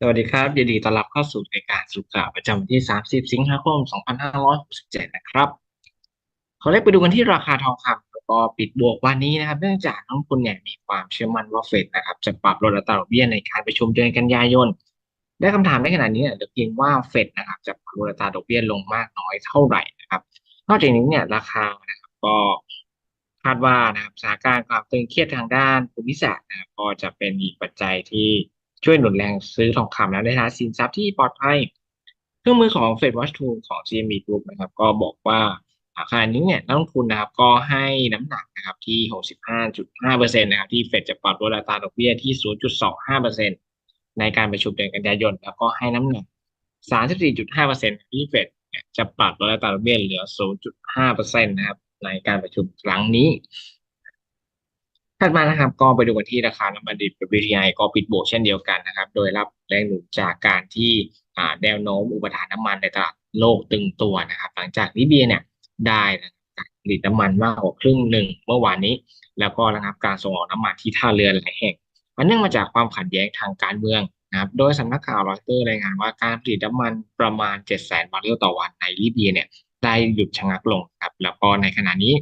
สวัสดีครับยินดีต้อนรับเข้าสู่รายการสุขะประจำวันที่ 30 สิงหาคม 2567 นะครับขอเลขไปดูกันที่ราคาทองคำแล้วก็ปิดบวกวันนี้นะครับ เนื่องจากนักลงทุนเนี่ยมีความเชื่อมั่นว่าเฟดนะครับ จะปรับลดอัตราดอกเบี้ยในการประชุมเดือนกันยายน ได้คำถามในขณะนี้เดี๋ยวเพียงว่าเฟดนะครับจะปรับลดอัตราดอกเบี้ยลงมากน้อยเท่าไหร่นะครับ นอกจากนี้เนี่ยราคานะครับก็คาดว่านะครับสถานการณ์ความตึงเครียดทางด้านภูมิศาสตร์นะครับก็จะเป็นอีกปัจจัยที่ ช่วยหนุนแรงซื้อทองคำและในฐานะสินทรัพย์ที่ปลอดภัย เครื่องมือของ Fed Watch Tool ของ GME Group นะครับ ก็บอกว่าขณะนี้เนี่ยนักลงทุนนะครับก็ให้น้ำหนักนะครับที่ 65.5%นะครับที่เฟดจะปรับลดอัตราดอกเบี้ยที่ 0.25%ในการประชุมเดือนกันยายน แล้วก็ให้น้ำหนัก 34.5%ที่เฟดจะปรับลดอัตราดอกเบี้ยเหลือ 0.5%นะครับในการประชุมครั้งนี้ ถัดมานะครับก็ไปดูกันที่ราคาน้ำมันดิบ WTI ก็ปิดบวกเช่นเดียวกันนะครับ โดยรับแรงหนุนจากการที่แนวโน้มอุปทานน้ำมันในตลาดโลกตึงตัวนะครับ หลังจากลิเบียเนี่ยได้ผลิตน้ำมันมากกว่าครึ่งหนึ่งเมื่อวานนี้ แล้วก็ระงับการส่งออกน้ำมันที่ท่าเรือหลายแห่ง มันเนื่องมาจากความขัดแย้งทางการเมืองนะครับโดยสำนักข่าวรอยเตอร์รายงานว่าการผลิตน้ำมันประมาณ 7 0 0 0 0บาร์เรลต่อวันในลิเบียเนี่ยได้หยุดชะงักลงครับแล้วก็ในขณะนี้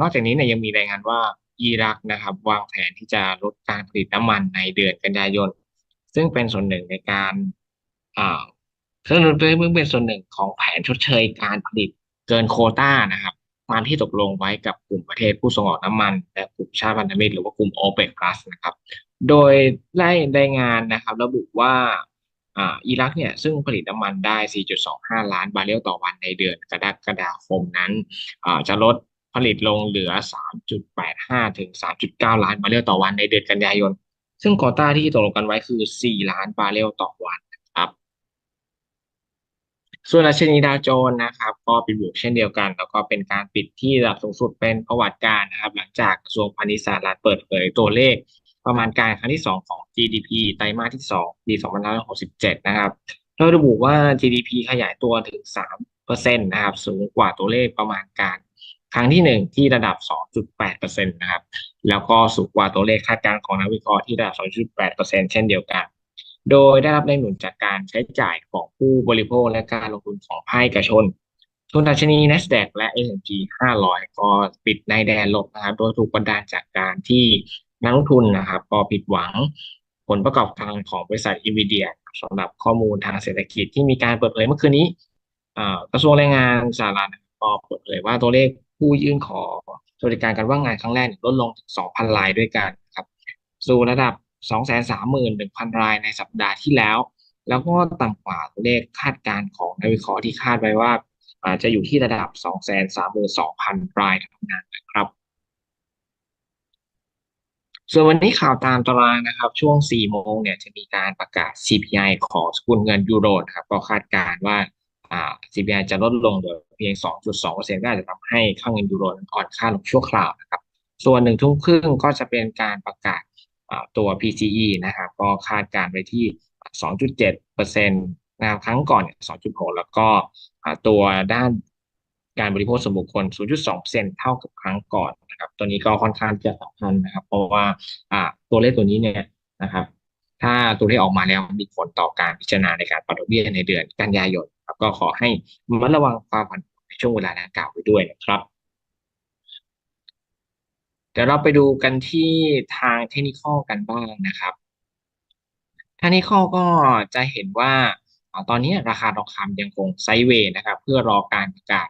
นอกจากนี้เนี่ยยังมีรายงานว่า อิรักนะครับ วางแผนที่จะลดการผลิตน้ำมันในเดือนกันยายน ซึ่งเป็นส่วนหนึ่งในการอ่าซึ่งเป็นเป็นส่วนหนึ่งของแผนชดเชยการผลิตเกินโคต้านะครับตามที่ตกลงไว้กับกลุ่มประเทศผู้ส่งออกน้ำมัน และกลุ่มชาติพันธมิตรหรือว่ากลุ่ม OPEC Plus นะครับ โดยได้รายงานนะครับ ระบุว่าอิรักเนี่ยซึ่งผลิตน้ำมันได้ 4.25 ล้านบาร์เรลต่อวันในเดือนกรกฎาคมนั้นจะลด ผลิตลงเหลือ 3.85 ถึง 3.9 ล้านบาร์เรลต่อวันในเดือนกันยายน ซึ่งโควต้าที่ตกลงกันไว้คือ 4 ล้านบาร์เรลต่อวันนะครับ ส่วนราชนีดาวโจนส์นะครับ ก็ปิดบวกเช่นเดียวกัน แล้วก็เป็นการปิดที่ระดับสูงสุดเป็นประวัติการนะครับ หลังจากกระทรวงพาณิชย์สหรัฐเปิดเผยตัวเลขประมาณการครั้งที่ 2 ของ GDP ไตรมาสที่ 2 ปี 2567 นะครับโดยระบุว่า GDP ขยายตัวถึง 3%นะครับ สูงกว่าตัวเลขประมาณการ ครั้งที่หนึ่งที่ระดับ 2.8%นะครับ แล้วก็สูงกว่าตัวเลขคาดการณ์ของนักวิเคราะห์ที่ระดับ 2.8%เช่นเดียวกัน โดยได้รับแรงหนุนจากการใช้จ่ายของผู้บริโภคและการลงทุนของภาคเอกชนทุนดัชนี NASDAQ และ S&P 500 ก็ปิดในแดนลบนะครับ โดยถูกบันดาลจากการที่นักลงทุนนะครับก็ผิดหวังผลประกอบการของบริษัท NVIDIA สำหรับข้อมูลทางเศรษฐกิจที่มีการเปิดเผยเมื่อคืนนี้กระทรวงแรงงานสหรัฐก็เปิดเผยว่าตัวเลข ผู้ยื่นขอสวัสดิการการว่างงานครั้งแรกลดลงถึง 2,000 รายด้วยกันครับสู่ระดับ 231,000 รายในสัปดาห์ที่แล้ว แล้วก็ต่ำกว่าตัวเลขคาดการณ์ของนักวิเคราะห์ที่คาดไว้ว่าอาจจะอยู่ที่ระดับ 232,000 รายเท่านั้นนะครับ ส่วนวันนี้ข่าวตามตารางนะครับ ช่วง 4 โมงเนี่ยจะมีการประกาศ CPI ของสกุลเงินยูโรครับก็คาดการณ์ว่า CPI จะลดลงโดยเพียง 2.2%ก็อาจจะทำให้ค่าเงินยูโรอ่อนค่าลงชั่วคราวนะครับ ส่วนหนึ่งทุ่มครึ่งก็จะเป็นการประกาศตัว PCE นะครับก็คาดการไว้ที่ 2.7%นะครับครั้งก่อน 2.6 แล้วก็ตัวด้านการบริโภคส่วนบุคคล 0.2%เท่ากับครั้งก่อนนะครับตัวนี้ก็ค่อนข้างจะสำคัญนะครับ เพราะว่าตัวเลขตัวนี้เนี่ยนะครับ ถ้าตัวเลขออกมาแล้วมีผลต่อการพิจารณาในการปรับดอกเบี้ยในเดือนกันยายน ก็ขอให้มัดระวังความผันผวนในช่วงเวลาดังกล่าวไว้ด้วยนะครับเดี๋ยวเราไปดูกันที่ทางเทคนิคกันบ้างนะครับเทคนิคก็จะเห็นว่าตอนนี้ราคาทองคำยังคงไซเวย์นะครับ เพื่อรอการประกาศ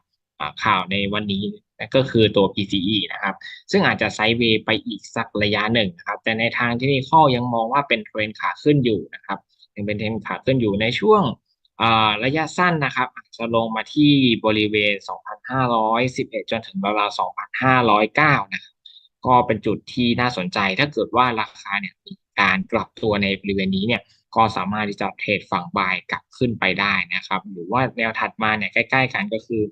ข่าวในวันนี้นะก็คือตัว PCE นะครับ ซึ่งอาจจะไซเวย์ไปอีกสักระยะหนึ่งนะครับ แต่ในทางที่นี่ข้อยังมองว่าเป็นเทรนขาขึ้นอยู่นะครับ ยังเป็นเทรนขาขึ้นอยู่ในช่วง ระยะสั้นนะครับอาจจะลงมาที่บริเวณ 2,511 จนถึงราวๆ2,509 นะครับ ก็เป็นจุดที่น่าสนใจถ้าเกิดว่าราคาเนี่ยมีการกลับตัวในบริเวณนี้เนี่ย ก็สามารถที่จะเทรดฝั่งบายกลับขึ้นไปได้นะครับ หรือว่าแนวถัดมาเนี่ยใกล้ ๆ กันก็คือ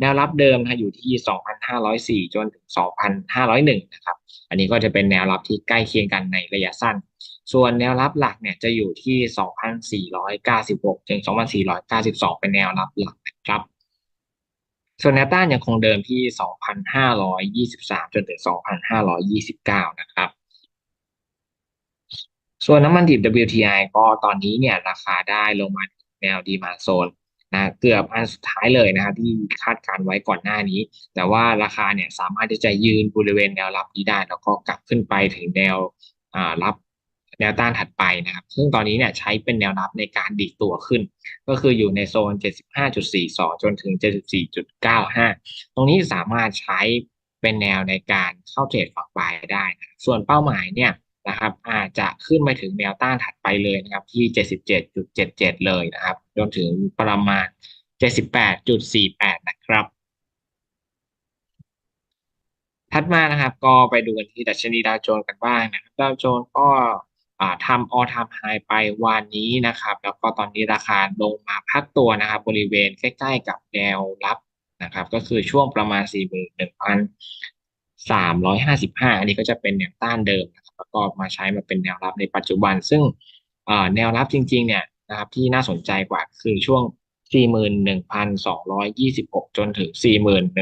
แนวรับเดิมนะอยู่ที่ 2,504 จนถึง 2,501 นะครับ อันนี้ก็จะเป็นแนวรับที่ใกล้เคียงกันในระยะสั้น ส่วนแนวรับหลักเนี่ยจะอยู่ที่ 2,496 ถึง 2,492 เป็นแนวรับหลักนะครับส่วนแนวต้านยังคงเดิมที่ 2,523 จนถึง 2,529 นะครับ ส่วนน้ำมันดิบ WTI ก็ตอนนี้เนี่ยราคาได้ลงมาถึงแนวดีมาโซนนะเกือบอันสุดท้ายเลยนะครับที่คาดการไว้ก่อนหน้านี้ แต่ว่าราคาเนี่ยสามารถที่จะยืนบริเวณแนวรับนี้ได้ แล้วก็กลับขึ้นไปถึงแนวอ่ารับแนวต้านถัดไปนะครับ ซึ่งตอนนี้เนี่ยใช้เป็นแนวรับในการดีตัวขึ้น ก็คืออยู่ในโซน 75.42 จนถึง 74.95 ตรงนี้สามารถใช้เป็นแนวในการเข้าเทรดฝั่งบายได้นะส่วนเป้าหมายเนี่ย นะครับ อาจจะขึ้นไปถึงแนวต้านถัดไปเลยนะครับ ที่ 77.77 เลยนะครับจนถึงประมาณ 78.48 นะครับ ถัดมานะครับ ก็ไปดูกันที่ดัชนีดาวโจนส์กันบ้างนะครับดาวโจนส์ก็ทำออทามไฮไปวันนี้นะครับ แล้วก็ตอนนี้ราคาลงมาพักตัวนะครับ บริเวณใกล้ๆกับแนวรับนะครับ ก็คือช่วงประมาณ 41,355 อันนี้ก็จะเป็นแนวต้านเดิม แล้วก็มาใช้มาเป็นแนวรับในปัจจุบัน ซึ่งแนวรับจริงๆเนี่ยนะครับที่น่าสนใจกว่าคือช่วง 41,226 จนถึง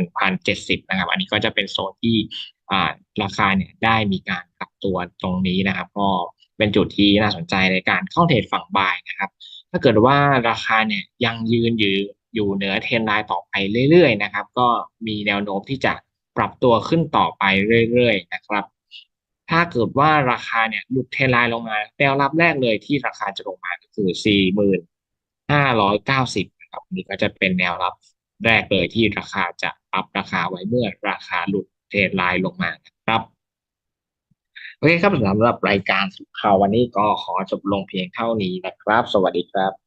41,070 นะครับ อันนี้ก็จะเป็นโซนที่ราคาเนี่ยได้มีการปรับตัวตรงนี้นะครับ ก็เป็นจุดที่น่าสนใจในการเข้าเทรดฝั่งบายนะครับ ถ้าเกิดว่าราคาเนี่ยยังยืนอยู่อยู่เหนือเทรนไลน์ต่อไปเรื่อยๆนะครับ ก็มีแนวโน้มที่จะปรับตัวขึ้นต่อไปเรื่อยๆนะครับ ถ้าเกิดว่าราคาเนี่ยหลุดเทรนไลน์ลงมาแนวรับแรกเลยที่ราคาจะลงมาก็คือ 4,590นะครับนี่ก็จะเป็นแนวรับแรกเลยที่ราคาจะปรับราคาไว้เมื่อราคาหลุดเทรนไลน์ลงมาครับโอเคครับสำหรับรายการสุขข่าววันนี้ก็ขอจบลงเพียงเท่านี้นะครับ สวัสดีครับ